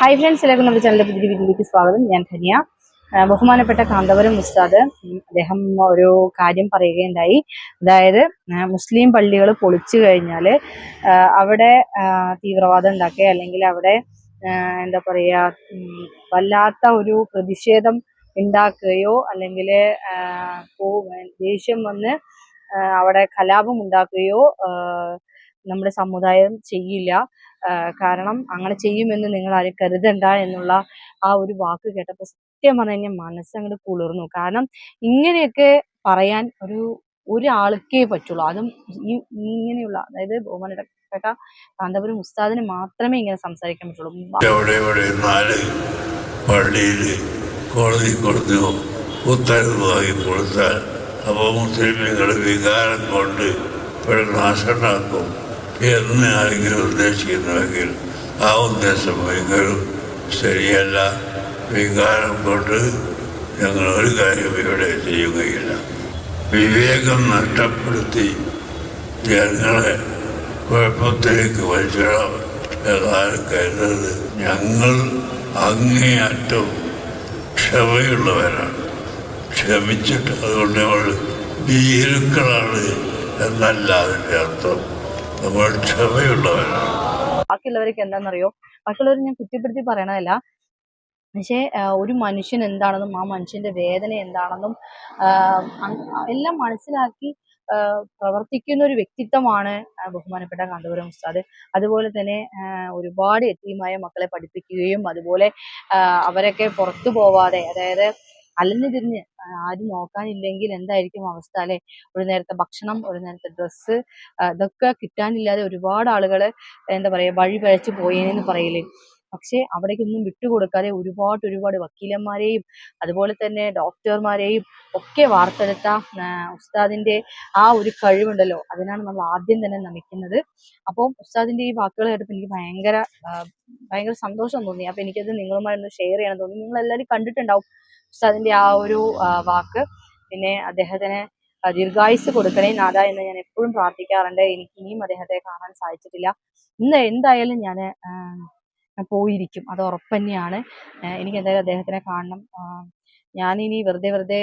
Hi friends എല്ലാവർക്കും നമ്മുടെ ചാനലിലെ പുതിയ വീഡിയോയിലേക്ക് സ്വാഗതം. ഞാൻ ധനിയ. ബഹുമാനപ്പെട്ട കാന്തപുരം ഉസ്താദ് അദ്ദേഹം ഒരു കാര്യം പറയുകയുണ്ടായി. അതായത് മുസ്ലിം പള്ളികൾ പൊളിച്ചു കഴിഞ്ഞാൽ അവിടെ തീവ്രവാദം ഉണ്ടാക്കുക അല്ലെങ്കിൽ അവിടെ എന്താ പറയുക വല്ലാത്ത ഒരു പ്രതിഷേധം ഉണ്ടാക്കുകയോ അല്ലെങ്കിൽ ദേഷ്യം വന്ന് അവിടെ കലാപം ഉണ്ടാക്കുകയോ നമ്മുടെ സമുദായം ചെയ്യില്ല. കാരണം അങ്ങനെ ചെയ്യുമെന്ന് നിങ്ങൾ ആരും കരുതണ്ട എന്നുള്ള ആ ഒരു വാക്ക് കേട്ടപ്പോൾ സത്യം പറഞ്ഞു കഴിഞ്ഞാൽ കുളിർന്നു. കാരണം ഇങ്ങനെയൊക്കെ പറയാൻ ഒരു ഒരാൾക്കേ പറ്റുള്ളൂ. അതും ഈ ഇങ്ങനെയുള്ള അതായത് ബഹുമാനപ്പെട്ട കാന്തപുരം ഉസ്താദിന് മാത്രമേ ഇങ്ങനെ സംസാരിക്കാൻ പറ്റുള്ളൂ. ഉത്തരവ് വാങ്ങി കൊടുത്താൽ അപ്പോൾ മുസ്ലിമുകൾ വികാരം കൊണ്ട് ഇവിടെ നാശമുണ്ടാക്കും എന്ന് ആരെങ്കിലും ഉദ്ദേശിക്കുന്നുവെങ്കിൽ ആ ഉദ്ദേശം ഒരിക്കലും ശരിയല്ല. വികാരം കൊണ്ട് ഞങ്ങൾ ഒരു കാര്യം ഇവിടെ ചെയ്യുകയില്ല. വിവേകം നഷ്ടപ്പെടുത്തി ജനങ്ങളെ കുഴപ്പത്തിലേക്ക് വലിച്ചിടാം എന്നാണ് കരുതരുത് ഞങ്ങൾ അങ്ങേയറ്റം ക്ഷമയുള്ളവരാണ്. ക്ഷമിച്ചിട്ട് അതുകൊണ്ട് നമ്മൾ ഭീരുക്കളാണ് എന്നല്ല അതിന്റെ അർത്ഥം. ബാക്കിയുള്ളവർക്ക് എന്താണെന്നറിയോ? ബാക്കിയുള്ളവർ ഞാൻ കുറ്റപ്പെടുത്തി പറയണതല്ല. പക്ഷേ ഒരു മനുഷ്യൻ എന്താണെന്നും ആ മനുഷ്യന്റെ വേദന എന്താണെന്നും എല്ലാം മനസ്സിലാക്കി പ്രവർത്തിക്കുന്ന ഒരു വ്യക്തിത്വമാണ് ബഹുമാനപ്പെട്ട കാന്തപുരം ഉസ്താദ്. അതുപോലെ തന്നെ ഒരുപാട് എത്തിയുമായ മക്കളെ പഠിപ്പിക്കുകയും അതുപോലെ അവരൊക്കെ പുറത്തു പോവാതെ അതായത് അലഞ്ഞു തിരിഞ്ഞ് ആരും നോക്കാനില്ലെങ്കിൽ എന്തായിരിക്കും അവസ്ഥ അല്ലെ? ഒരു നേരത്തെ ഭക്ഷണം ഒരു നേരത്തെ ഡ്രസ്സ് ഇതൊക്കെ കിട്ടാനില്ലാതെ ഒരുപാട് ആളുകൾ എന്താ പറയാ വഴി പഴച്ചു പോയേന്ന് പറയില്ലേ പക്ഷെ അവിടേക്കൊന്നും വിട്ടുകൊടുക്കാതെ ഒരുപാട് ഒരുപാട് വക്കീലന്മാരെയും അതുപോലെ തന്നെ ഡോക്ടർമാരെയും ഒക്കെ വാർത്തെടുത്ത ഉസ്താദിന്റെ ആ ഒരു കഴിവുണ്ടല്ലോ. അതിനാണ് നമ്മൾ ആദ്യം തന്നെ നമിക്കുന്നത്. അപ്പോൾ ഉസ്താദിന്റെ ഈ വാക്കുകൾ കേട്ടപ്പോൾ എനിക്ക് ഭയങ്കര ഭയങ്കര സന്തോഷം തോന്നി. അപ്പൊ എനിക്കത് നിങ്ങളുമായി ഒന്ന് ഷെയർ ചെയ്യണം തോന്നി. നിങ്ങൾ എല്ലാവരും കണ്ടിട്ടുണ്ടാവും ഉസ്താദിന്റെ ആ ഒരു വാക്ക്. പിന്നെ അദ്ദേഹത്തിന് ദീർഘായുസ് കൊടുക്കണേ നാഥ എന്ന് ഞാൻ എപ്പോഴും പ്രാർത്ഥിക്കാറുണ്ട്. എനിക്ക് ഇനിയും അദ്ദേഹത്തെ കാണാൻ സാധിച്ചിട്ടില്ല. ഇന്ന് എന്തായാലും ഞാൻ പോയിരിക്കും. അത് ഉറപ്പ് തന്നെയാണ് എനിക്ക് എന്തായാലും അദ്ദേഹത്തിനെ കാണണം. ഞാനിനി വെറുതെ വെറുതെ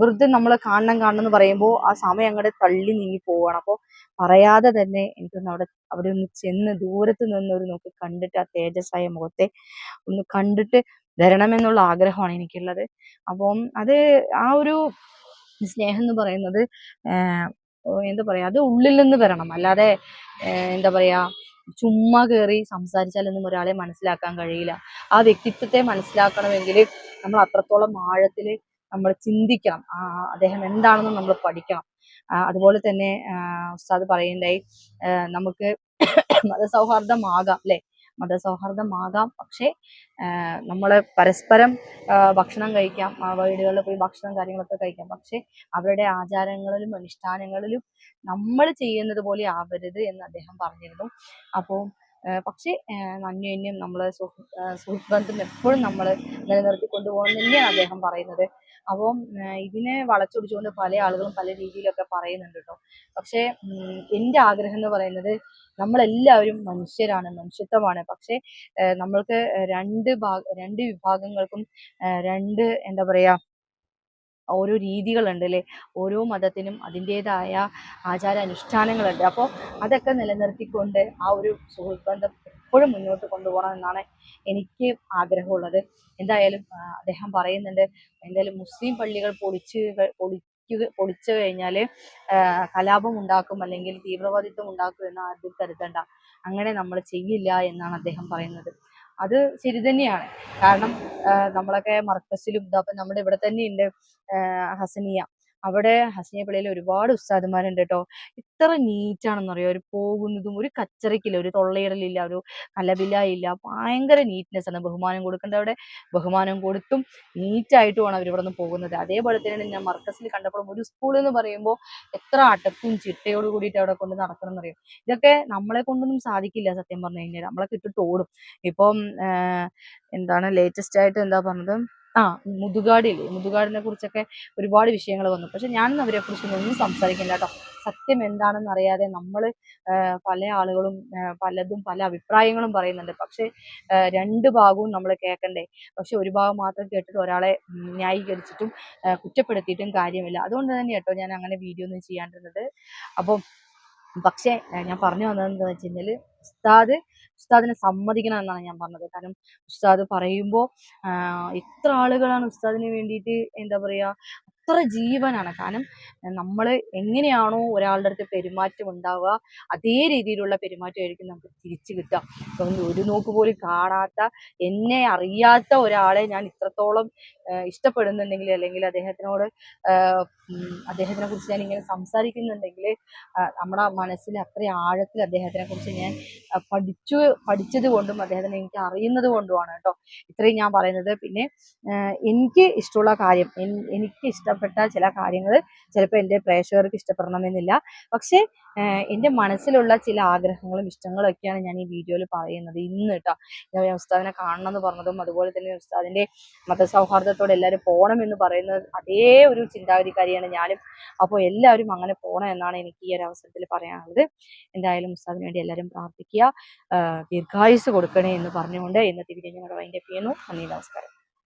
വെറുതെ നമ്മൾ കാണണം കാണണം എന്ന് പറയുമ്പോൾ ആ സമയം അങ്ങോട്ട് തള്ളി നീങ്ങി പോവാണ്. അപ്പോൾ പറയാതെ തന്നെ എനിക്കൊന്ന് അവിടെ അവിടെ ഒന്ന് ചെന്ന് ദൂരത്ത് നിന്ന് ഒരു നോക്കി കണ്ടിട്ട് ആ തേജസ്സായ മുഖത്തെ ഒന്ന് കണ്ടിട്ട് വരണമെന്നുള്ള ആഗ്രഹമാണ് എനിക്കുള്ളത്. അപ്പം അത് ആ ഒരു സ്നേഹം എന്ന് പറയുന്നത് എന്താ പറയാ അത് ഉള്ളിൽ നിന്ന് വരണം. അല്ലാതെ എന്താ പറയാ ചുമ്മാ കയറി സംസാരിച്ചാലൊന്നും ഒരാളെ മനസ്സിലാക്കാൻ കഴിയില്ല. ആ വ്യക്തിത്വത്തെ മനസ്സിലാക്കണമെങ്കിൽ നമ്മൾ അത്രത്തോളം ആഴത്തിൽ നമ്മൾ ചിന്തിക്കണം. അദ്ദേഹം എന്താണെന്ന് നമ്മൾ പഠിക്കണം. അതുപോലെ തന്നെ ഉസ്താദ് പറയുണ്ടായി നമുക്ക് മതസൗഹാർദ്ദമാകാം അല്ലെ? മതസൗഹാർദ്ദമാകാം. പക്ഷേ നമ്മൾ പരസ്പരം ഭക്ഷണം കഴിക്കാം. വീടുകളിൽ പോയി ഭക്ഷണം കാര്യങ്ങളൊക്കെ കഴിക്കാം. പക്ഷേ അവരുടെ ആചാരങ്ങളിലും അനുഷ്ഠാനങ്ങളിലും നമ്മൾ ചെയ്യുന്നത് പോലെ ആവരുത് എന്ന് അദ്ദേഹം പറഞ്ഞിരുന്നു. അപ്പോൾ പക്ഷേ അന്യോന്യം നമ്മൾ സുഹൃത്ത് ബന്ധം എപ്പോഴും നമ്മൾ നിലനിർത്തി കൊണ്ടുപോകണം തന്നെയാണ് അദ്ദേഹം പറയുന്നത്. അപ്പം ഇതിനെ വളച്ചൊടിച്ചുകൊണ്ട് പല ആളുകളും പല രീതിയിലൊക്കെ പറയുന്നുണ്ട് കേട്ടോ പക്ഷേ എന്റെ ആഗ്രഹം എന്ന് പറയുന്നത് നമ്മളെല്ലാവരും മനുഷ്യരാണ് മനുഷ്യത്വമാണ്. പക്ഷേ നമ്മൾക്ക് രണ്ട് ഭാഗ രണ്ട് വിഭാഗങ്ങൾക്കും രണ്ട് എന്താ പറയാ ഓരോ രീതികളുണ്ട് അല്ലേ ഓരോ മതത്തിനും അതിന്റെതായ ആചാര അനുഷ്ഠാനങ്ങളുണ്ട് അപ്പോൾ അതൊക്കെ നിലനിർത്തിക്കൊണ്ട് ആ ഒരു സുഹൃത്ത് ബന്ധം എപ്പോഴും മുന്നോട്ട് കൊണ്ടുപോകണം എന്നാണ് എനിക്ക് ആഗ്രഹമുള്ളത്. എന്തായാലും അദ്ദേഹം പറയുന്നുണ്ട് എന്തായാലും മുസ്ലിം പള്ളികൾ പൊളിച്ച് പൊളിക്കുക പൊളിച്ചു കഴിഞ്ഞാൽ കലാപം ഉണ്ടാക്കും അല്ലെങ്കിൽ തീവ്രവാദിത്വം ഉണ്ടാക്കും എന്ന് ആദ്യം കരുതണ്ട. അങ്ങനെ നമ്മൾ ചെയ്യില്ല എന്നാണ് അദ്ദേഹം പറയുന്നത്. അത് ശരി തന്നെയാണ്. കാരണം നമ്മളൊക്കെ മർക്കസിലും ഇതാപ്പം നമ്മുടെ ഇവിടെ തന്നെ ഉണ്ട് ഹസനിയ. അവിടെ ഹസനിയ പള്ളിയിൽ ഒരുപാട് ഉസ്താദുമാരുണ്ട് കേട്ടോ ഇത്ര നീറ്റാണെന്നറിയോ? ഒരു പോകുന്നതും ഒരു കച്ചറയ്ക്കില്ല ഒരു തൊള്ളയിടലില്ല ഒരു കലപിലായില്ല. ഭയങ്കര നീറ്റ്നെസ് ആണ് ബഹുമാനം കൊടുക്കേണ്ട അവിടെ. ബഹുമാനം കൊടുത്തും നീറ്റായിട്ടുമാണ് അവർ ഇവിടെ നിന്ന് പോകുന്നത്. അതേപോലെ തന്നെ ഞാൻ മർക്കസിൽ കണ്ടപ്പോഴും ഒരു സ്കൂൾ എന്ന് പറയുമ്പോൾ എത്ര അടക്കും ചിട്ടയോട് കൂടിയിട്ട് അവിടെ കൊണ്ട് നടക്കണം എന്നറിയോ ഇതൊക്കെ നമ്മളെ കൊണ്ടൊന്നും സാധിക്കില്ല സത്യം പറഞ്ഞു കഴിഞ്ഞാൽ. നമ്മളൊക്കെ ഇട്ടിട്ട് ഓടും. ഇപ്പം എന്താണ് ലേറ്റസ്റ്റ് ആയിട്ട് എന്താ പറഞ്ഞത്? ആ മുതുകാടില്ലേ? മുതുകാടിനെ കുറിച്ചൊക്കെ ഒരുപാട് വിഷയങ്ങൾ വന്നു. പക്ഷെ ഞാനൊന്നും അവരെ കുറിച്ചൊന്നും ഒന്നും സംസാരിക്കില്ല കേട്ടോ. സത്യം എന്താണെന്ന് അറിയാതെ നമ്മൾ പല ആളുകളും പലതും പല അഭിപ്രായങ്ങളും പറയുന്നുണ്ട്. പക്ഷെ രണ്ട് ഭാഗവും നമ്മൾ കേൾക്കണ്ടേ? പക്ഷെ ഒരു ഭാഗം മാത്രം കേട്ടിട്ട് ഒരാളെ ന്യായീകരിച്ചിട്ടും കുറ്റപ്പെടുത്തിയിട്ടും കാര്യമില്ല. അതുകൊണ്ട് തന്നെ കേട്ടോ ഞാൻ അങ്ങനെ വീഡിയോ ഒന്നും ചെയ്യാണ്ടിരുന്നത്. അപ്പം പക്ഷേ ഞാൻ പറഞ്ഞു വന്നത് എന്താണെന്ന് വെച്ച് കഴിഞ്ഞാൽ ഉസ്താദ് ഉസ്താദിനെ സമ്മതിക്കണം എന്നാണ് ഞാൻ പറഞ്ഞത്. കാരണം ഉസ്താദ് പറയുമ്പോൾ ഇത്ര ആളുകളാണ് ഉസ്താദിന് വേണ്ടിയിട്ട് എന്താ പറയുക അത്ര ജീവനാണ്. കാരണം നമ്മൾ എങ്ങനെയാണോ ഒരാളുടെ അടുത്ത് പെരുമാറ്റം ഉണ്ടാവുക അതേ രീതിയിലുള്ള പെരുമാറ്റമായിരിക്കും നമുക്ക് തിരിച്ചു കിട്ടുക. ഇപ്പം ഒരു നോക്ക് പോലും കാണാത്ത എന്നെ അറിയാത്ത ഒരാളെ ഞാൻ ഇത്രത്തോളം ഇഷ്ടപ്പെടുന്നുണ്ടെങ്കിൽ അല്ലെങ്കിൽ അദ്ദേഹത്തിനോട് അദ്ദേഹത്തിനെ കുറിച്ച് ഞാൻ ഇങ്ങനെ സംസാരിക്കുന്നുണ്ടെങ്കിൽ നമ്മുടെ മനസ്സിൽ അത്ര ആഴത്തിൽ അദ്ദേഹത്തിനെ കുറിച്ച് ഞാൻ പഠിച്ചു പഠിച്ചത് കൊണ്ടും അദ്ദേഹത്തിനെ എനിക്ക് അറിയുന്നത് കൊണ്ടുമാണ് കേട്ടോ. ഇത്രയും ഞാൻ പറയുന്നത്. പിന്നെ എനിക്ക് ഇഷ്ടമുള്ള കാര്യം എനിക്ക് എനിക്ക് ഇഷ്ടപ്പെട്ട ചില കാര്യങ്ങൾ ചിലപ്പോൾ എന്റെ പ്രേക്ഷകർക്ക് ഇഷ്ടപ്പെടണമെന്നില്ല. പക്ഷേ എന്റെ മനസ്സിലുള്ള ചില ആഗ്രഹങ്ങളും ഇഷ്ടങ്ങളും ഒക്കെയാണ് ഞാൻ ഈ വീഡിയോയിൽ പറയുന്നത് ഇന്ന് കേട്ടോ ഞാൻ ഉസ്താദിനെ കാണണം എന്ന് പറഞ്ഞതും അതുപോലെ തന്നെ ഉസ്താദിന്റെ മതസൗഹാർദ്ദത്തോടെ എല്ലാവരും പോകണം എന്ന് പറയുന്നത് അതേ ഒരു ചിന്താഗതിക്കാരിയാണ് ഞാനും. അപ്പോൾ എല്ലാവരും അങ്ങനെ പോകണം എന്നാണ് എനിക്ക് ഈ ഒരു അവസരത്തിൽ പറയാനുള്ളത്. എന്തായാലും ഉസ്താദിന് വേണ്ടി എല്ലാവരും പ്രാർത്ഥിക്കുക. ദീർഘായുസ് കൊടുക്കണേ എന്ന് പറഞ്ഞുകൊണ്ട് ഇന്നത്തെ വീഡിയോ ഞങ്ങൾ വൈൻഡപ്പ് ചെയ്യുന്നു. നന്ദി നമസ്കാരം.